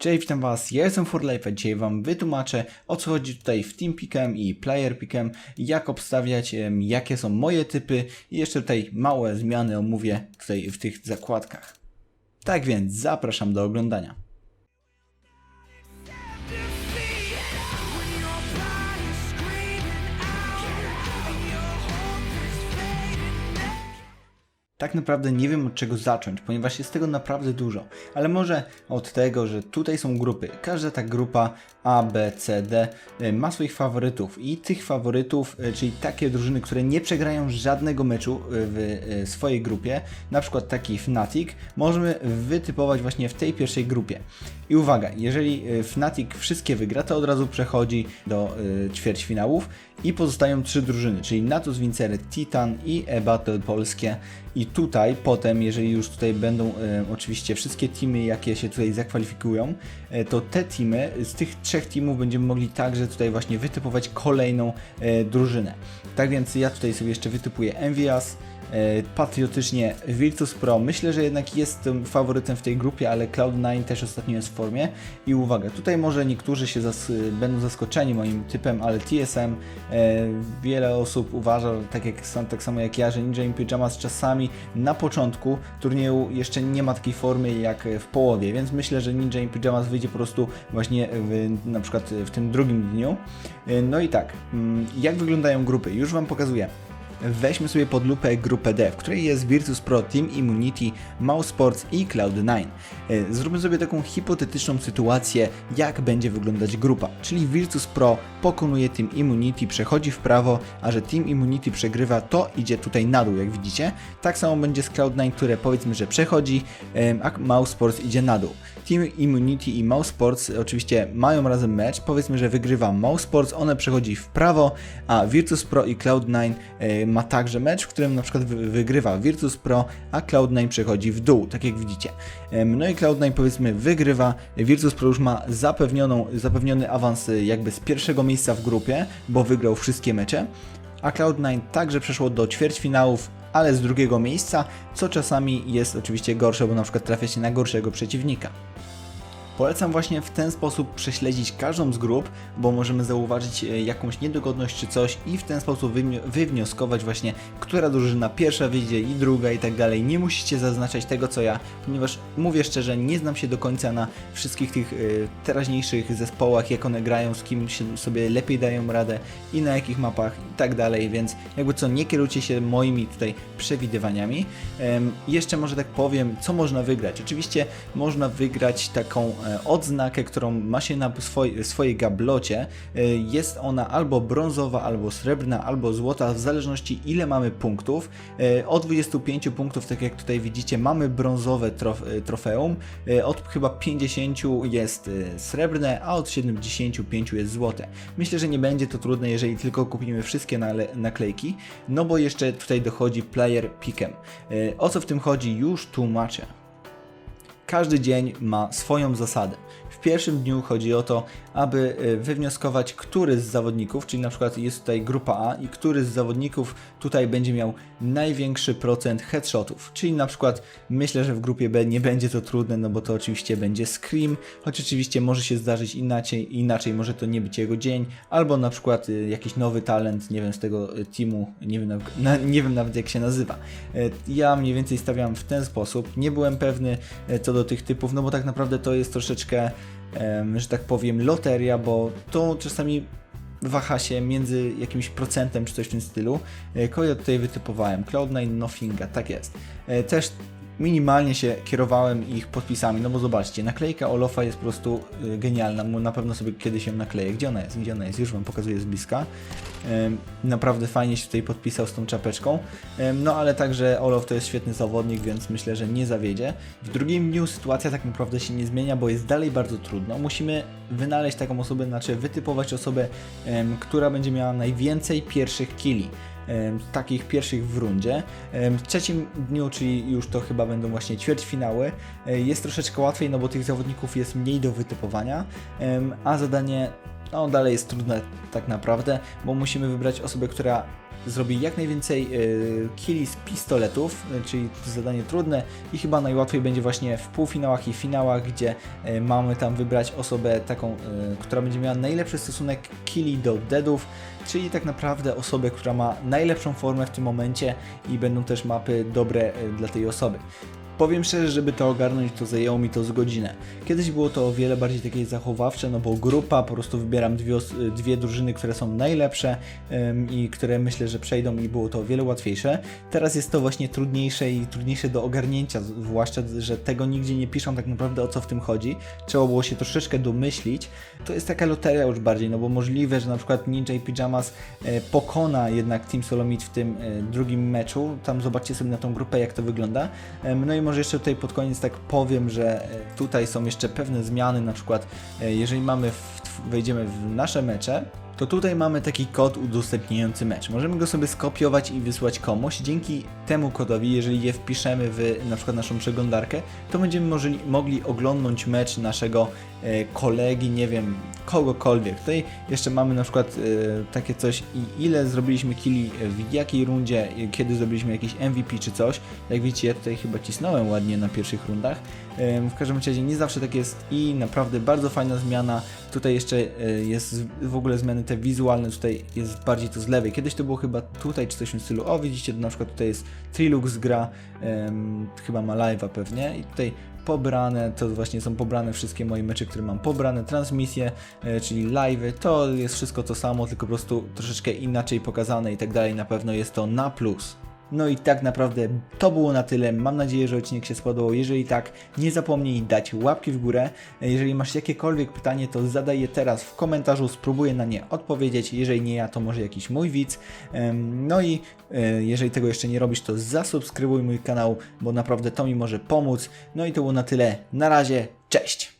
Cześć, witam Was, ja jestem ForLife, dzisiaj Wam wytłumaczę o co chodzi tutaj w Team Pickem i Player Pickem, jak obstawiać, jakie są moje typy i jeszcze tutaj małe zmiany omówię tutaj w tych zakładkach. Tak więc zapraszam do oglądania. Tak naprawdę nie wiem od czego zacząć, ponieważ jest tego naprawdę dużo, ale może od tego, że tutaj są grupy. Każda ta grupa A, B, C, D y, ma swoich faworytów i tych faworytów, y, czyli takie drużyny, które nie przegrają żadnego meczu y, w swojej grupie, na przykład taki Fnatic, możemy wytypować właśnie w tej pierwszej grupie. I uwaga, jeżeli Fnatic wszystkie wygra, to od razu przechodzi do ćwierćfinałów i pozostają trzy drużyny, czyli Natus Vincery, Titan i E-Battle Polskie. I tutaj potem, jeżeli już tutaj będą e, oczywiście wszystkie teamy, jakie się tutaj zakwalifikują, e, to te teamy, z tych trzech teamów będziemy mogli także tutaj właśnie wytypować kolejną e, drużynę. Tak więc ja tutaj sobie jeszcze wytypuję Envias, patriotycznie Virtus Pro. Myślę, że jednak jest tym faworytem w tej grupie, ale Cloud9 też ostatnio jest w formie. I uwaga, tutaj może niektórzy się zas będą zaskoczeni moim typem, ale TSM e, wiele osób uważa, tak, jak, tak samo jak ja, że Ninja in Pyjamas czasami na początku turnieju jeszcze nie ma takiej formy jak w połowie, więc myślę, że Ninja in Pyjamas wyjdzie po prostu właśnie w, na przykład w tym drugim dniu. E, No i tak, mm, jak wyglądają grupy? Już Wam pokazuję. Weźmy sobie pod lupę grupę D, w której jest Virtus Pro, Team Immunity, Mouse Sports i Cloud9. E, Zróbmy sobie taką hipotetyczną sytuację, jak będzie wyglądać grupa. Czyli Virtus Pro pokonuje Team Immunity, przechodzi w prawo, a że Team Immunity przegrywa, to idzie tutaj na dół, jak widzicie. Tak samo będzie z Cloud9, które powiedzmy, że przechodzi, a Mouse Sports idzie na dół. Team Immunity i Mouse Sports oczywiście mają razem mecz. Powiedzmy, że wygrywa Mouse Sports, one przechodzi w prawo, a Virtus Pro i Cloud9 e, ma także mecz, w którym na przykład wy- wygrywa Virtus Pro, a Cloud9 przechodzi w dół, tak jak widzicie. No i Cloud9 powiedzmy wygrywa, Virtus Pro już ma zapewnioną, zapewniony awans e, jakby z pierwszego miejsca w grupie, bo wygrał wszystkie mecze, a Cloud9 także przeszło do ćwierćfinałów, ale z drugiego miejsca, co czasami jest oczywiście gorsze, bo na przykład trafia się na gorszego przeciwnika. Polecam właśnie w ten sposób prześledzić każdą z grup, bo możemy zauważyć e, jakąś niedogodność czy coś i w ten sposób wywnioskować właśnie, która drużyna pierwsza wyjdzie i druga i tak dalej. Nie musicie zaznaczać tego co ja, ponieważ mówię szczerze, nie znam się do końca na wszystkich tych e, teraźniejszych zespołach, jak one grają, z kim się sobie lepiej dają radę i na jakich mapach i tak dalej, więc jakby co, nie kierujcie się moimi tutaj przewidywaniami. Jeszcze może tak powiem, co można wygrać. Oczywiście można wygrać taką e, odznakę, którą ma się na swoj, swojej gablocie. E, Jest ona albo brązowa, albo srebrna, albo złota, w zależności ile mamy punktów. E, Od 25 punktów, tak jak tutaj widzicie, mamy brązowe trof, e, trofeum. E, Od chyba 50 jest e, srebrne, a od 75 jest złote. Myślę, że nie będzie to trudne, jeżeli tylko kupimy wszystkie naklejki, no bo jeszcze tutaj dochodzi player pickem. E, O co w tym chodzi, już tłumaczę. Każdy dzień ma swoją zasadę. W pierwszym dniu chodzi o to, aby y, wywnioskować, który z zawodników, czyli na przykład jest tutaj grupa A i który z zawodników tutaj będzie miał największy procent headshotów. Czyli na przykład myślę, że w grupie B nie będzie to trudne, no bo to oczywiście będzie Scream, choć oczywiście może się zdarzyć inaczej, inaczej może to nie być jego dzień, albo na przykład y, jakiś nowy talent, nie wiem, z tego y, teamu, nie wiem, na, nie wiem nawet jak się nazywa. Ja mniej więcej stawiam w ten sposób. Nie byłem pewny e, co do tych typów, no bo tak naprawdę to jest troszeczkę, że tak powiem, loteria, bo to czasami waha się między jakimś procentem czy coś w tym stylu. E, Kogo tutaj wytypowałem? Cloud9 Nothinga, tak jest. E, Też minimalnie się kierowałem ich podpisami, no bo zobaczcie, naklejka Olofa jest po prostu y, genialna, na pewno sobie kiedyś ją nakleję. Gdzie ona jest? Gdzie ona jest? Już Wam pokazuję z bliska. Naprawdę fajnie się tutaj podpisał z tą czapeczką. No ale także Olof to jest świetny zawodnik, więc myślę, że nie zawiedzie. W drugim dniu sytuacja tak naprawdę się nie zmienia, bo jest dalej bardzo trudno. Musimy wynaleźć taką osobę, znaczy wytypować osobę, która będzie miała najwięcej pierwszych killi takich pierwszych w rundzie. W trzecim dniu, czyli już to chyba będą właśnie ćwierćfinały, e, jest troszeczkę łatwiej, no bo tych zawodników jest mniej do wytypowania, a zadanie no dalej jest trudne tak naprawdę, bo musimy wybrać osobę, która zrobi jak najwięcej y, killi z pistoletów, y, czyli zadanie trudne i chyba najłatwiej będzie właśnie w półfinałach i finałach, gdzie y, mamy tam wybrać osobę taką, y, która będzie miała najlepszy stosunek killi do deadów, czyli tak naprawdę osobę, która ma najlepszą formę w tym momencie i będą też mapy dobre y, dla tej osoby. Powiem szczerze, żeby to ogarnąć, to zajęło mi to z godzinę. Kiedyś było to o wiele bardziej takie zachowawcze, no bo grupa, po prostu wybieram dwie, dwie drużyny, które są najlepsze ym, i które myślę, że przejdą i było to o wiele łatwiejsze. Teraz jest to właśnie trudniejsze i trudniejsze do ogarnięcia, zwłaszcza, że tego nigdzie nie piszą tak naprawdę o co w tym chodzi. Trzeba było się troszeczkę domyślić. To jest taka loteria już bardziej, no bo możliwe, że na przykład Ninja i Pyjamas e, pokona jednak Team Solomid w tym e, drugim meczu. Tam zobaczcie sobie na tą grupę, jak to wygląda. Em, No i może jeszcze tutaj pod koniec tak powiem, że e, tutaj są jeszcze pewne zmiany, na przykład e, jeżeli mamy, w, wejdziemy w nasze mecze, to tutaj mamy taki kod udostępniający mecz. Możemy go sobie skopiować i wysłać komuś. Dzięki temu kodowi, jeżeli je wpiszemy w na przykład naszą przeglądarkę, to będziemy możli, mogli oglądnąć mecz naszego e, kolegi, nie wiem, kogokolwiek. Tutaj jeszcze mamy na przykład e, takie coś i ile zrobiliśmy killi w jakiej rundzie, e, kiedy zrobiliśmy jakiś MVP czy coś. Jak widzicie, ja tutaj chyba cisnąłem ładnie na pierwszych rundach. Em, W każdym razie nie zawsze tak jest i naprawdę bardzo fajna zmiana. Tutaj jeszcze e, jest w ogóle zmiany te wizualne, tutaj jest bardziej to z lewej. Kiedyś to było chyba tutaj czy coś w tym stylu. O, widzicie, na przykład tutaj jest Trilux gra, em, chyba ma live'a pewnie i tutaj pobrane, to właśnie są pobrane wszystkie moje mecze, które mam pobrane, transmisje, e, czyli live'y, to jest wszystko to samo, tylko po prostu troszeczkę inaczej pokazane i tak dalej, na pewno jest to na plus. No i tak naprawdę to było na tyle. Mam nadzieję, że odcinek się spodobał. Jeżeli tak, nie zapomnij dać łapki w górę. Jeżeli masz jakiekolwiek pytanie, to zadaj je teraz w komentarzu, spróbuję na nie odpowiedzieć. Jeżeli nie ja, to może jakiś mój widz. No i e, jeżeli tego jeszcze nie robisz, to zasubskrybuj mój kanał, bo naprawdę to mi może pomóc. No i to było na tyle. Na razie, cześć!